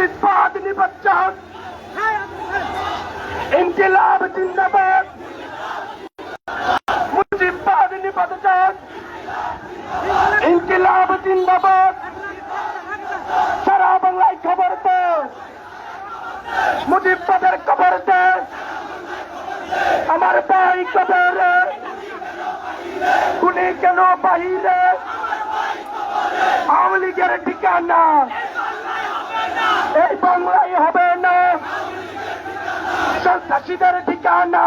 মুজিবাদ নিবচ্ছক ইনকিলাব জিন্দাবাদ মুজিবাদ নিবচ্ছক ইনকিলাব জিন্দাবাদ সারা বাংলায় খবর দে মুজিবাদের খবর দে আমার ভাই কবরে উনি কেন বাহিরে আওয়ামী লীগের ঠিকানা এই বাংলায় হবে না সন্ত্রাসীদের ঠিকানা।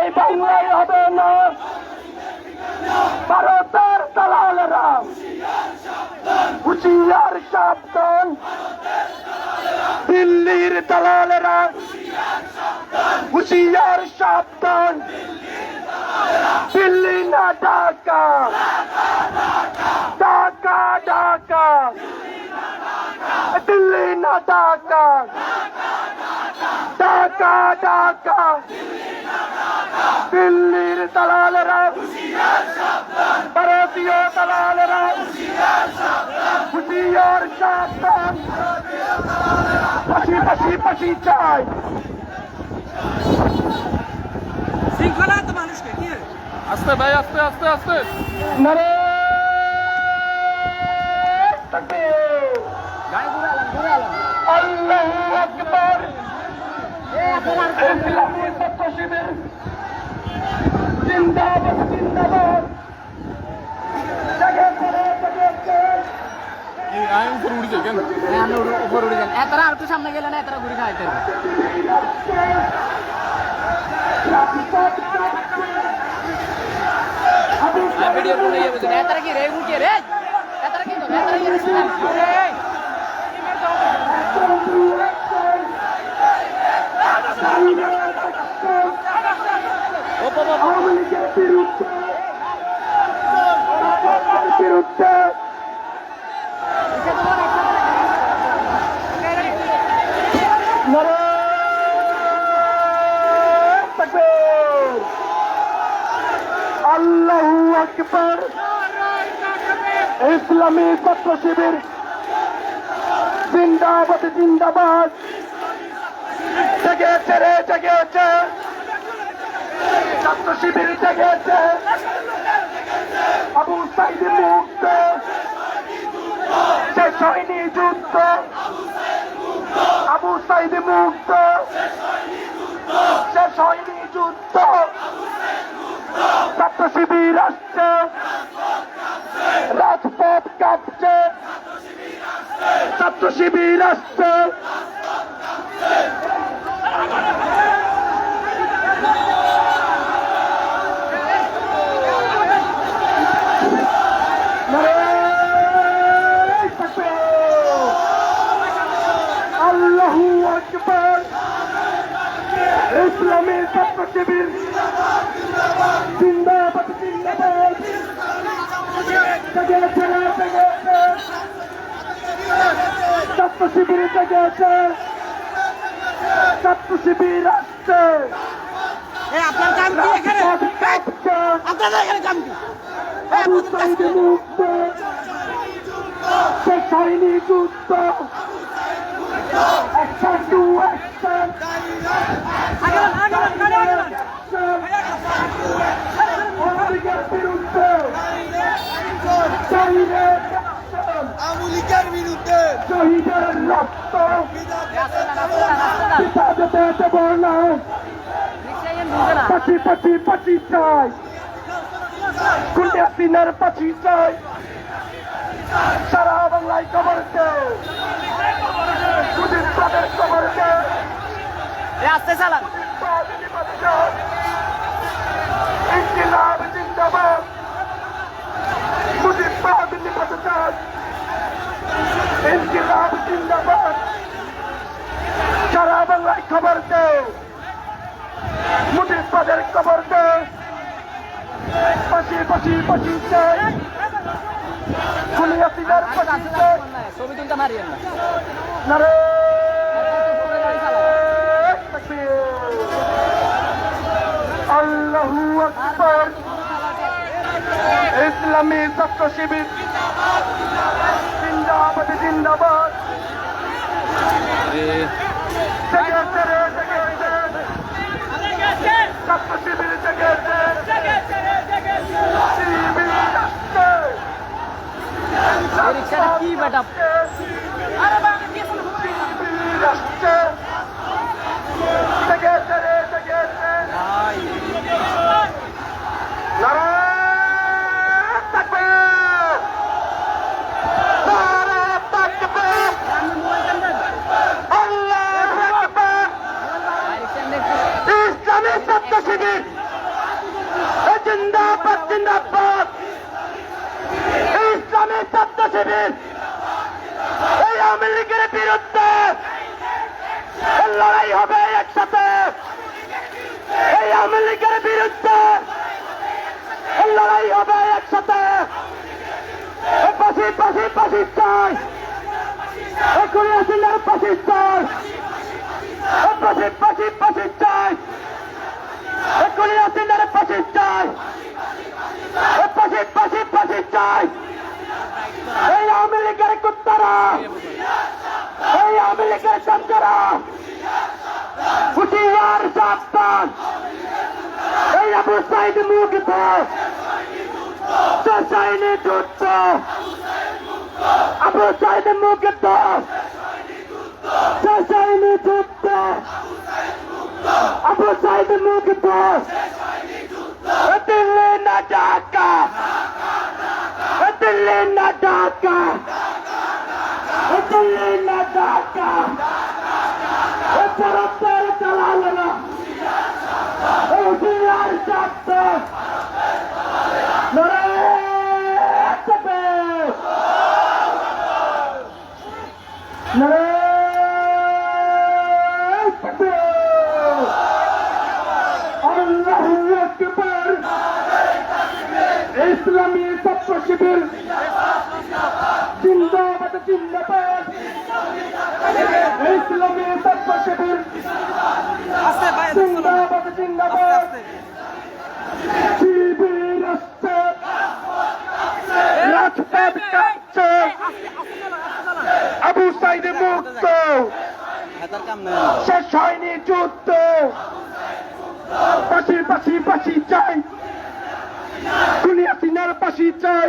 এই বাংলায় হবে না। ভারতের দালালেরা। হুশিয়ার সাবধান। দিল্লির দালালেরা। হুশিয়ার সাবধান। দিল্লি না ঢাকা। ঢাকা ঢাকা। দিল্লি না ঢাকা। ঢাকা ঢাকা। দিল্লির দালালেরা ভারতীয় দালালেরা হুশিয়ার সাবধান ফাঁসি ফাঁসি ফাঁসি চাই। শৃঙ্খলা তো মানুষকে কি আস্তে ভাই আস্তে আস্তে আস্তে। নারে তাকবীর আল্লাহু আকবার ইসলামী ছাত্র শিবির জিন্দাবাদ জিন্দাবাদ আমি উপরে উঠে যাই কেন হ্যাঁ, উপর- উঠে যান এতারা একটু সামনে গেলে না এতারা ঘুরে খাইতে ভিডিও করে ইয়ে বুঝুন কি রে উঠে রে এতারা কি এতারা কি রে আওয়ামী লীগের বিরুদ্ধে বিরুদ্ধে নারে তাকবীর আল্লাহু আকবার। ইসলামী ছাত্র শিবির জিন্দাবাদ জিন্দাবাদ। জেগেছে রে, জেগেছে। ছাত্র শিবির জেগেছে। আবু সাইদ মুক্ত। শেষ হয়নি যুদ্ধ। আবু সাইদ মুক্ত। শেষ হয়নি যুদ্ধ। ছাত্র শিবির আসছে। রাজপথ কাঁপছে। ছাত্র শিবির আসছে নারে তাকবীর আল্লাহু আকবার ইসলামী ছাত্র শিবির জিন্দাবাদ জিন্দাবাদ জেগেছে রে, জেগেছে ছাত্র জেগেছে ছাত্র শিবির আসছে আপনার কাম কি এখানে? আপনাদের এখানে কাম কি? যুদ্ধ। টু বিরুদ্ধে আমলিকার বিরুদ্ধে শহীদের রক্ত পিতা যেতে দেব না পাচি পাচি পাচি চাই কুন্ডিয়া সিনার পাচি চাই সারা বাংলায় দে সুজিত তাদের খবর দে আস্তে চালান ইনকিলাব তাদের কবর দে। পাশি পাশি পাশি ইসলামী ছাত্র শিবির। জিন্দাবাদ জিন্দাবাদ। ছাত্র শিবির জেগেছে। কি বেটা শিবির আসছে জেগেছে রে জেগেছে নারায়ণ তাকবীর নারায়ণ তাকবীর আল্লাহু আকবার ইসলামী ছাত্র শিবির এ জিন্দাবাদ জিন্দাবাদ। ইসলামী ছাত্র শিবির, এই আওয়ামী লীগের বিরুদ্ধে লড়াই হবে একসাথে। এই আওয়ামী বিরুদ্ধে লড়াই হবে একসাথে। পাশি পাশি পাশি চাই এ কুড়িয়া সিংহের পাশি চাই পাশি পাশি পাশি চাই এ কুড়িয়া সিংহের পাশি চাই। পাশি পাশি পাশি চাই। এই আওয়ামী লীগের কুত্তারা। এই আওয়ামী লীগের চন্দ্রা হুশিয়ার সাবধান। এই আবু সাইদ মুগ্ধ চাইনি যুদ্ধ আবু সাইদ মুগ্ধ চাইনি যুদ্ধ আবু সাইদ মুগ্ধ দিল্লি না ঢাকা দিল্লি না ঢাকা দিল্লি না ঢাকা ভারতের চালালো না হুশিয়ার সাবধান নারায়ণ তাকবীর নারায়ণ তাকবীর আল্লাহু আকবার ইসলামী ছাত্র শিবির জিন্দাবাদ জিন্দাবাদ। ইসলামী ছাত্র শিবির জিন্দাবাদ জিন্দাবাদ। শিবির আসছে রাজপথ আবু সাইদে মুক্ত। শেষ হয়নি যুদ্ধ। পাশি পাশি পাশি চাই সিনার পাশি চাই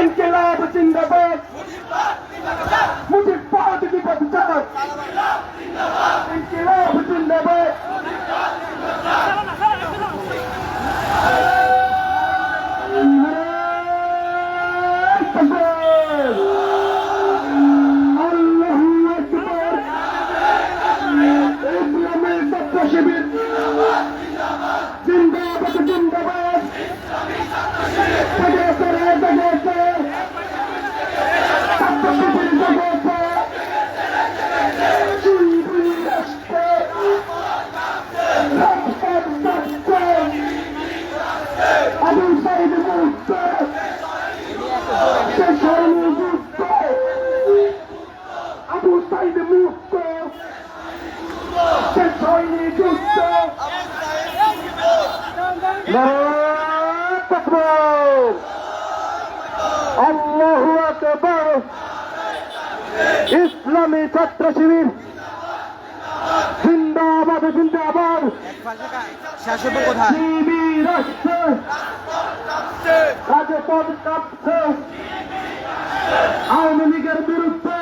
ইনকিলাব জিন্দাবাদ। মুজিব তাদের নিবাদে যান ইনকিলাব ইসলামী ছাত্র শিবির জিন্দাবাদ জিন্দাবাদ আওয়ামী লীগের বিরুদ্ধে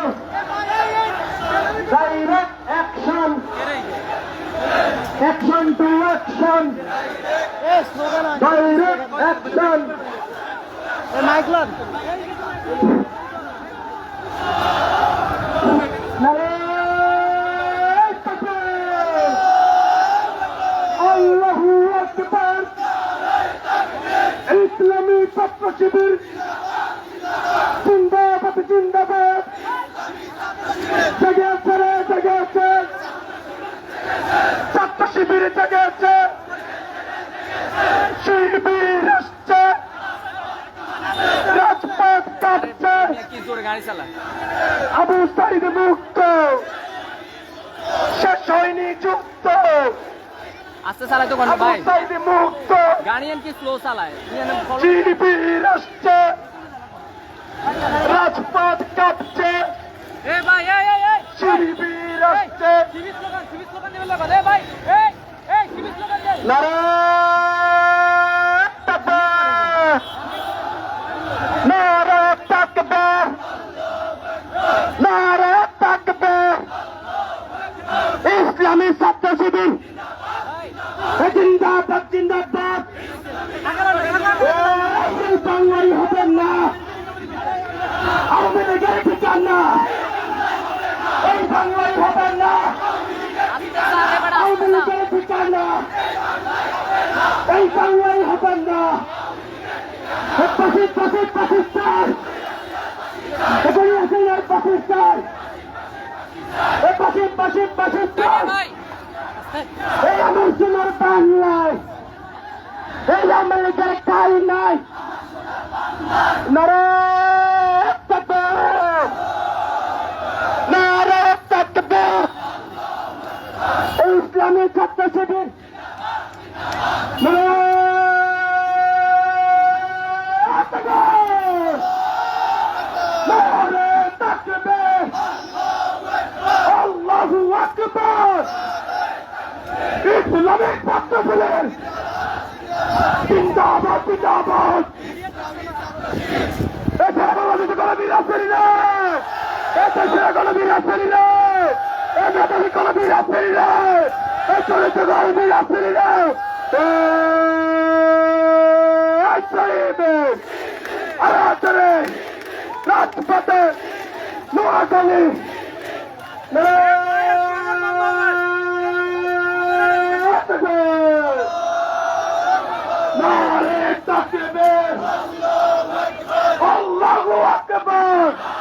direct action action to action direct action মাইকলন Islami Chhatra শিবির জিন্দাবাদ জিন্দাবাদ জেগেছে রে জেগেছে ছাত্র শিবির জেগেছে জোরে গাড়ি চালায়। আবু সাইদ মুক্ত। শেষ হয়নি যুক্ত। আস্তে চালাই তো ভাই। মুক্ত। গাড়ি কি স্লো চালায়? রাষ্ট্রে রাজপথ কাঁপছে এ ভাই এই এই এই জিডিপি রাষ্ট্রে সিবি স্লোগান সিবি স্লোগান দেবেন লাগা এ ভাই এই এই সিবি স্লোগান দে নারায়ণ তাকবীর নারায়ণ তাকবীর নারায়ণ তাকবীর ইসলামী ছাত্র শিবির জিন্দাবাদ জিন্দাবাদ বাংলায় হবেন না। আওয়ামী লীগের ঠিকানা এই বাংলায় হবেন না। আওয়ামী লীগের ঠিকানা এই বাংলায় হবেন না। পাকিস্তান পাকিস্তান এখানে আছেন আর পাকিস্তান এ পাশে পাকিস্তান এই আমার সোনার বাংলায় এই লীগের কাল নাই। এই ইসলামী ছাত্র শিবির রাত্রিরা ফিরি না চলে তো রাত্রিরা ফিরি না আরাতরে রাজপথে নোয়াখালী নারে তাকবীর আল্লাহু আকবার